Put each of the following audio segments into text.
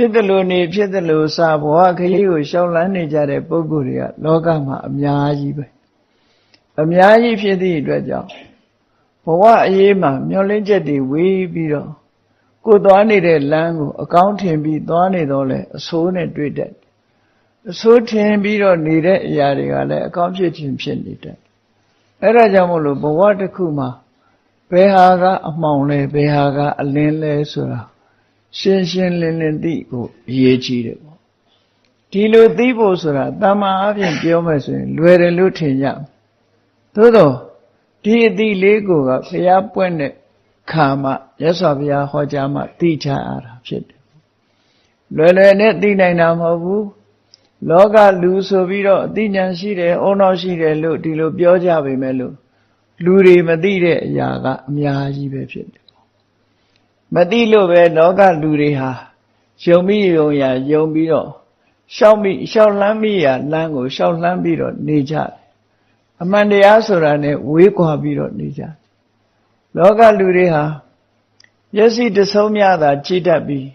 ဖြစ်တယ်လို့နေဖြစ်တယ်လို့စာဘဝခရီးကိုရှောင်လန်းနေကြတဲ့ပုဂ္ဂိုလ်တွေကလောကမှာအများကြီးပဲအများကြီးဖြစ်သည့်အတွက်ကြောင့်ဘဝအရေးမှာမျောလင်းချက်တွေဝေးပြီးတော့ကိုသွားနေတဲ့လမ်းကိုအကောင်းထင်ပြီးသွားနေတော့လဲအဆိုးနဲ့တွေ့တဲ့အဆိုးထင်ပြီးတော့နေတဲ့အရာတွေကလည်းအကောင်းဖြစ်ခြင်းဖြစ်နေတယ်အဲ့ဒါကြောင့်မို့လို့ဘဝတစ်ခုမှာဘယ်ဟာကအမှောင်လဲဘယ်ဟာကအလင်းလဲဆိုတာ ရှင်းရှင်းလင်းလင်းသိဖို့အရေးကြီးတယ်ပေါ့ဒီလိုသိဖို့ဆိုတာတမန်အပြင်ပြောမယ်ဆိုရင် လွယ်တယ်လို့ထင်ကြသို့တော့ဒီအသည့်လေးကိုကဘုရားပွင့်တဲ့ခါမှရသော်ဘုရားဟောကြားမှသိချရတာဖြစ်တယ်လွယ်လွယ်နဲ့သိနိုင်တာမဟုတ်ဘူးလောကလူဆိုပြီးတော့အသိဉာဏ်ရှိတယ်အုံနောက်ရှိတယ်လို့ဒီလိုပြောကြပေမဲ့လို့လူတွေမသိတဲ့အရာကအများကြီးပဲဖြစ်တယ် မသိလို့ပဲလောကလူတွေဟာယုံမိယုံရယုံပြီးတော့ရှောက်မိရှောက်လန်းမိရလမ်းကိုရှောက်လန်းပြီးတော့နေကြတယ်အမှန်တရားဆိုတာနဲ့ဝေးကွာပြီးတော့နေကြတယ်လောကလူတွေဟာမျက်စိတဆုံးများသာကြည့်တတ်ပြီး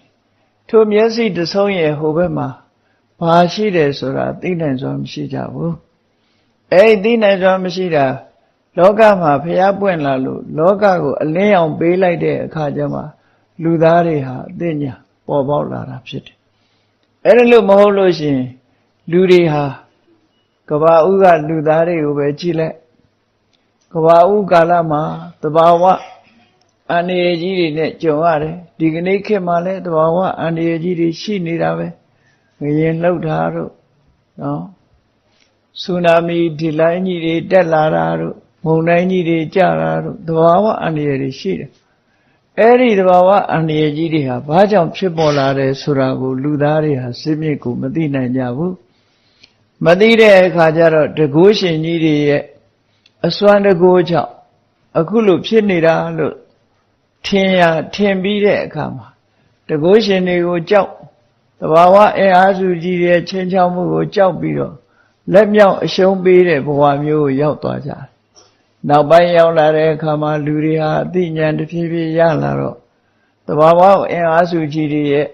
ထိုမျက်စိတဆုံးရဲ့ဟိုဘက်မှာဘာရှိတယ်ဆိုတာသိနိုင်စွာမရှိကြဘူးအဲ့ဒီသိနိုင်စွာမရှိတာလောကမှာဖျားပွင့်လာလို့လောကကိုအလင်းအောင်ပေးလိုက်တဲ့အခါကျမှ လူသားတွေဟာအသိဉာဏ်ပေါ်ပေါက်လာတာဖြစ်တယ်အဲ့ဒါလို့မဟုတ်လို့ရှိရင်လူတွေဟာကဘာဥကလူသားတွေကိုပဲကြည့်လိုက်ကဘာဥကာလမှာတဘာဝအန္တရာယ်ကြီးတွေနဲ့ကြုံရတယ်ဒီကနေ့ခေတ်မှာလည်းတဘာဝအန္တရာယ်ကြီးတွေရှိနေတာပဲငရင်လှုပ်တာတို့နော်ဆူနာမီဒီလိုင်းကြီးတွေတက်လာတာတို့မုန်တိုင်းကြီးတွေကြတာတို့တဘာဝအန္တရာယ်တွေရှိတယ် အဲ့ဒီတဘာဝအန္တရာယ်ကြီးတွေဟာဘာကြောင့်ဖြစ်ပေါ်လာတယ်ဆိုတာကို လူသားတွေဟာစိတ်မြစ်ကိုမသိနိုင်ကြဘူးမသိတဲ့အခါကျတော့တကူရှင်ကြီးတွေရဲ့အစွမ်းတကူကြောင့်အခုလိုဖြစ်နေတာလို့ထင်ရထင်ပြီးတဲ့အခါမှာတကူရှင်တွေကိုကြောက်တဘာဝအင်အားစုကြီးရဲ့ချင်းချောက်မှုကိုကြောက်ပြီးတော့လက်မြောက်အရှုံးပေးတဲ့ဘဝမျိုးကိုရောက်သွားကြတယ် နောက်ပိုင်းရောက်လာတဲ့အခါမှာလူတွေဟာအသိဉာဏ်တစ်ဖြည်းဖြည်းရလာတော့တဘာဝအင်အားစုကြီးတွေရဲ့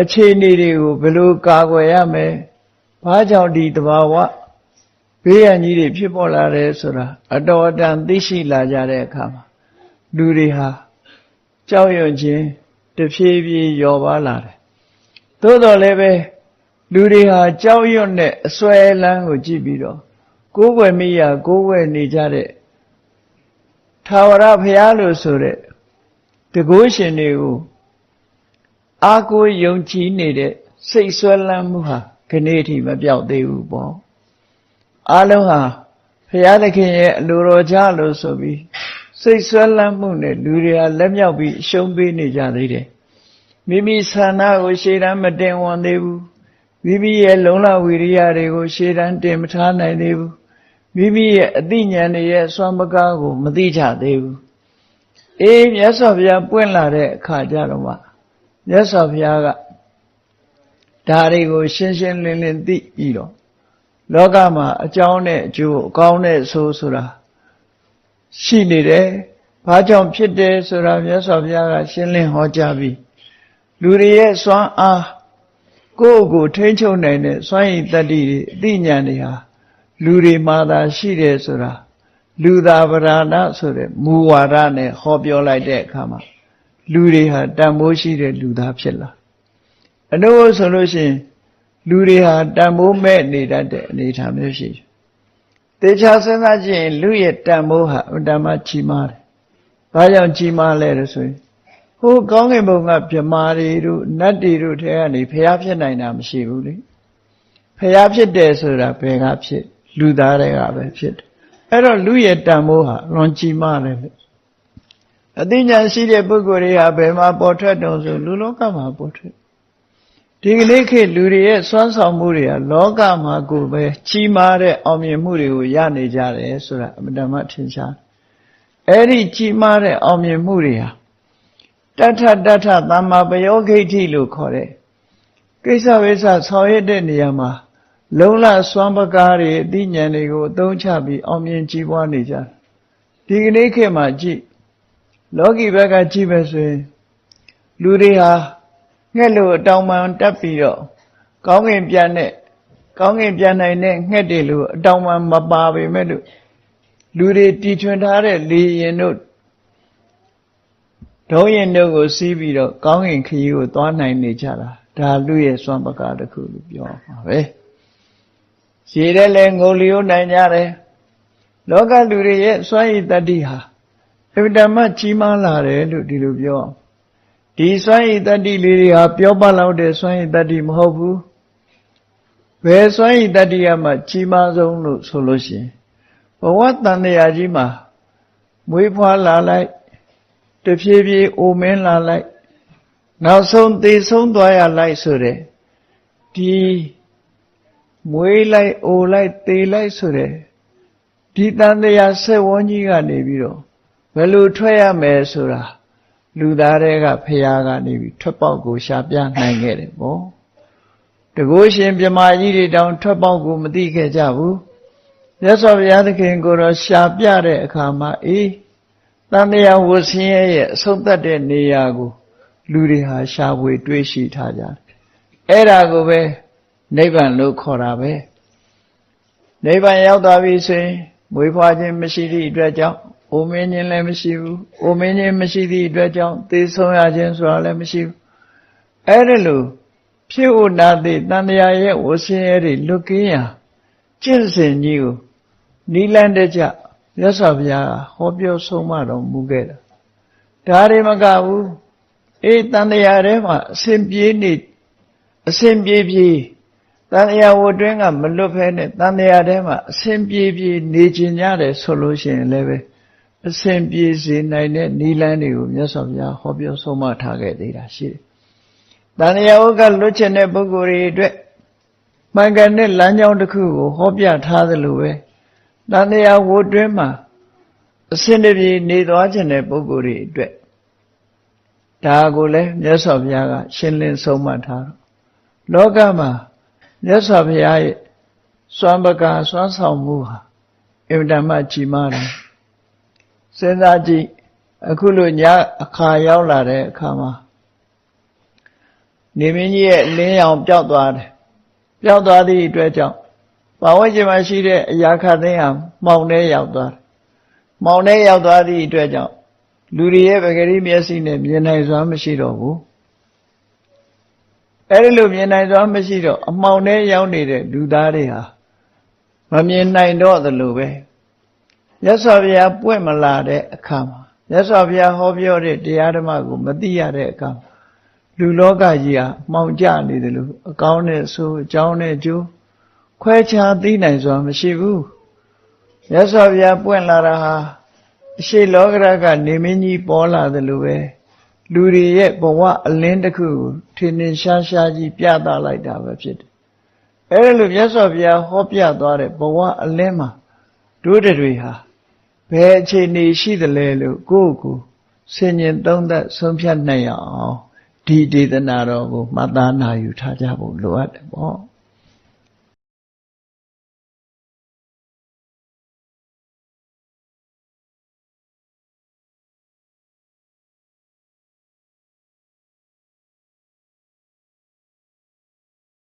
အခြေအနေတွေကိုဘယ်လိုကာကွယ်ရမလဲဘာကြောင့်ဒီတဘာဝဘေးရန်ကြီးတွေဖြစ်ပေါ်လာတယ်ဆိုတာအတော်အတန်သိရှိလာကြတဲ့အခါမှာလူတွေဟာကြောက်ရွံ့ခြင်းတဖြည်းဖြည်းလျော့ပါလာတယ်သို့တော်လည်းပဲလူတွေဟာကြောက်ရွံ့တဲ့အစွဲလန်းကိုကြည့်ပြီးတော့ကိုယ်ွယ်မိရကိုယ်ွယ်နေကြတဲ့ ထာဝရဘုရားလို့ဆိုတဲ့တကုရှင်တွေကိုအာကိုယုံကြည်နေတဲ့စိတ်ဆွဲလန်းမှုဟာခဏိထိမပြောက်သေးဘူးပေါ့အလုံးဟာဘုရားသခင်ရဲ့အလိုတော်ကြလို့ဆိုပြီးစိတ်ဆွဲလန်းမှုနဲ့လူတွေကလက်မြောက်ပြီးရှုံးပေးနေကြသေးတယ်မိမိဆန္ဒကိုရှေ့တန်းမတင်ဝန်သေးဘူးမိမိရဲ့လုံလဝိရိယတွေကိုရှေ့တန်းတင်မထားနိုင်သေးဘူး မိမိရဲ့အသိဉာဏ်တွေရဲ့စွမ်းပကားကို မသိကြသေးဘူးအေးမြတ်စွာဘုရားပွင့်လာတဲ့အခါကျတော့မှမြတ်စွာဘုရားကဒါတွေကိုရှင်းရှင်းလင်းလင်းသိပြီးတော့လောကမှာအကြောင်းနဲ့အကျိုးအကောင်းနဲ့ဆိုးဆိုတာရှိနေတယ်။ဘာကြောင့်ဖြစ်တယ်ဆိုတာမြတ်စွာဘုရားကရှင်းလင်းဟောကြားပြီးလူတွေရဲ့စွမ်းအားကိုယ့်ကိုထိန်းချုပ်နိုင်တဲ့စွမ်းရည်တတ္တိတွေအသိဉာဏ်တွေဟာ လူတွေမှာသာရှိတယ်ဆိုတာလူသာဗราဏဆိုတဲ့မူဝါဒနဲ့ဟောပြောလိုက်တဲ့အခါမှာလူတွေဟာတန်ဖိုးရှိတဲ့လူသားဖြစ်လာအနုဆိုလို့ရှိရင်လူတွေဟာတန်ဖိုးမဲ့နေတတ်တဲ့အနေအထားမျိုးရှိတယ်။တေချာစဉ်းစားကြည့်ရင်လူရဲ့တန်ဖိုးဟာအတ္တမကြီးမားတယ်။ဘာကြောင့်ကြီးမားလဲလို့ဆိုရင်ဟိုကောင်းကင်ဘုံကမြမာတွေတို့နတ်တွေတို့ထဲကနေဖျားဖြစ်နိုင်တာမရှိဘူးလေ။ဖျားဖြစ်တယ်ဆိုတာဘယ်ကဖြစ် လူသားတွေကပဲဖြစ်တယ်အဲ့တော့လူရဲ့တန်ဖိုးဟာလွန်ကြီးမားတယ်လေအသိဉာဏ်ရှိတဲ့ပုဂ္ဂိုလ်တွေဟာဘယ်မှာပေါ်ထွက်တုံဆိုလူလောကမှာပေါ်ထွက်ဒီကနေ့ခေတ်လူတွေရဲ့စွမ်းဆောင်မှုတွေဟာလောကမှာကိုပဲကြီးမားတဲ့အောင်မြင်မှုတွေကိုရနေကြတယ်ဆိုတာအမှန်တမ်းထင်ရှားအဲ့ဒီကြီးမားတဲ့အောင်မြင်မှုတွေဟာတထတထသမ္မာပယောဂိဋ္ဌိလို့ခေါ်တဲ့ကိစ္စဝိစ္စဆောင်ရွက်တဲ့နေရာမှာ လုံလစွမ်းပကားတွေအသိဉာဏ်တွေကိုအသုံးချပြီးအောင်မြင်ကြီးပွားနေကြဒီကနေ့ခေတ်မှာကြည့်လောကီဘက်ကကြည့်ပဲဆိုရင်လူတွေဟာငှက်လို့အတောင်ပံတက်ပြီးတော့ကောင်းကင်ပြန်တဲ့ကောင်းကင်ပြန်နိုင်တဲ့ငှက်တွေလို့အတောင်ပံမပါပေမဲ့လို့လူတွေတီထွင်ထားတဲ့လေရင်တို့ဒုံးရင်တို့ကိုစီးပြီးတော့ကောင်းကင်ခရီးကိုသွားနိုင်နေကြတာဒါလူရဲ့စွမ်းပကားတစ်ခုလို့ပြောမှာပဲ ရေတဲ့လဲငုံလျိုးနိုင်ကြတယ်လောကလူတွေရဲ့စွမ်းရည်တတ္တိဟာအဗ္ဗဓမ္မကြီးမားလာတယ်လို့ဒီလိုပြောဒီစွမ်းရည်တတ္တိလေးတွေဟာပြောပလောက်တဲ့စွမ်းရည်တတ္တိမဟုတ်ဘူးဘယ်စွမ်းရည်တတ္တိကမှကြီးမားဆုံးလို့ဆိုလို့ရှိရင်ဘဝတန်တရားကြီးမှာမွေးဖွားလာလိုက်တဖြည်းဖြည်းအိုမင်းလာလိုက်နောက်ဆုံးသေဆုံးသွားရလိုက်ဆိုတဲ့ဒီ မွေးလိုက်အိုလိုက်သေလိုက်ဆိုတဲ့ဒီတန်တရားဆက်ဝန်းကြီးကနေပြီးတော့ဘယ်လိုထွက်ရမယ်ဆိုတာလူသားတွေကဖရာကနေပြီးထွက်ပေါက်ကိုရှာပြနိုင်ခဲ့တယ်ပေါ့တကုရှင်မြမကြီးတွေတောင်ထွက်ပေါက်ကိုမသိခဲ့ကြဘူးမြတ်စွာဘုရားသခင်ကိုတော့ရှာပြတဲ့အခါမှာအေးတန်တရားဝဆင်းရဲရဲ့အဆုံးသတ်တဲ့နေရာကို လူတွေဟာရှာဖွေ တွေးရှိထားကြတယ်အဲ့ဒါကိုပဲ နိဗ္ဗာန်လို့ခေါ်တာပဲနိဗ္ဗာန်ရောက်သွားပြီဆိုရင်မွေးဖွားခြင်းမရှိသည့်အတွက်ကြောင့်အိုမင်းခြင်းလည်းမရှိဘူးအိုမင်းခြင်းမရှိသည့်အတွက်ကြောင့်သေဆုံးရခြင်းဆိုတာလည်းမရှိဘူးအဲ့ဒါလို့ဖြစ်ဥနာတိတန်တရားရဲ့ဝဆင်းရဲတွေလွတ်ကင်းရာကျင့်စဉ်ကြီးကိုနိလန်းတဲ့ကြမြတ်စွာဘုရားဟောပြောဆုံးမတော်မူခဲ့တာဒါတွေမကဘူးအေးတန်တရားထဲမှာအစဉ်ပြေးနေအစဉ်ပြေးပြေး တန်တရားဝတ်တွင်းကမလွတ်ဖဲနဲ့တန်တရားထဲမှာအစဉ်ပြေးပြေးနေကျင်ကြတယ်ဆိုလို့ရှိရင်လည်းပဲအစဉ်ပြေးစေနိုင်တဲ့နိလန်းတွေကိုမြတ်စွာဘုရားဟောပြောဆုံးမထားခဲ့သေးတာရှိတယ်။တန်တရားဝတ်ကလွတ်ချင်တဲ့ပုဂ္ဂိုလ်တွေအတွက်မှန်ကန်တဲ့လမ်းကြောင်းတစ်ခုကိုဟောပြထားသလိုပဲတန်တရားဝတ်တွင်းမှာအစဉ်တပြေနေသွားခြင်းတဲ့ပုဂ္ဂိုလ်တွေအတွက်ဒါကိုလည်းမြတ်စွာဘုရားကရှင်းလင်းဆုံးမထားတော့လောကမှာ မြတ်စွာဘုရားရဲ့စွမ်းပကာစွမ်းဆောင်မှုဟာအင်မတန်မှကြီးမားတယ်စဉ်းစားကြည့်အခုလိုညအခါရောက်လာတဲ့အခါမှာနေမင်းကြီးရဲ့လင်းရောင်ပျောက်သွားတယ်ပျောက်သွားသည့်အတွက်ကြောင့်ဘာဝကျင်မှာရှိတဲ့အရာခသိန်းဟာမှောင်ထဲရောက်သွားတယ်မှောင်ထဲရောက်သွားသည့်အတွက်ကြောင့်လူတွေရဲ့ပဂရိမျက်စိနဲ့မြင်နိုင်စွာမရှိတော့ဘူး အဲဒီလိုမြင်နိုင်စွာမရှိတော့အမှောင်ထဲရောက်နေတဲ့လူသားတွေဟာမမြင်နိုင်တော့သလိုပဲမြတ်စွာဘုရားပွင့်မလာတဲ့အခါမှာမြတ်စွာဘုရားဟောပြောတဲ့တရားဓမ္မကိုမသိရတဲ့အခါလူလောကကြီးဟာမှောင်ကျနေတယ်လို့အကောင်းနဲ့ဆိုအကြောင်းနဲ့ကျိုးခွဲခြားသိနိုင်စွာမရှိဘူးမြတ်စွာဘုရားပွင့်လာတာဟာအရှိလောကရကနေမင်းကြီးပေါ်လာတယ်လို့ပဲ လူတွေရဲ့ဘဝအလင်းတစ်ခုကိုထင်ထင်ရှားရှားကြီးပြသလိုက်တာပဲဖြစ်တယ်အဲလိုမြတ်စွာဘုရားဟောပြသွားတဲ့ဘဝအလင်းမှာတို့တွေဟာဘယ်အခြေအနေရှိသလဲလို့ကိုယ့်ကိုဆင်ញင်သုံးသပ်ဆုံးဖြတ်နိုင်အောင်ဒီဒေသနာတော်ကိုမှတ်သားနာယူထားကြဖို့လိုအပ်တယ်ပေါ့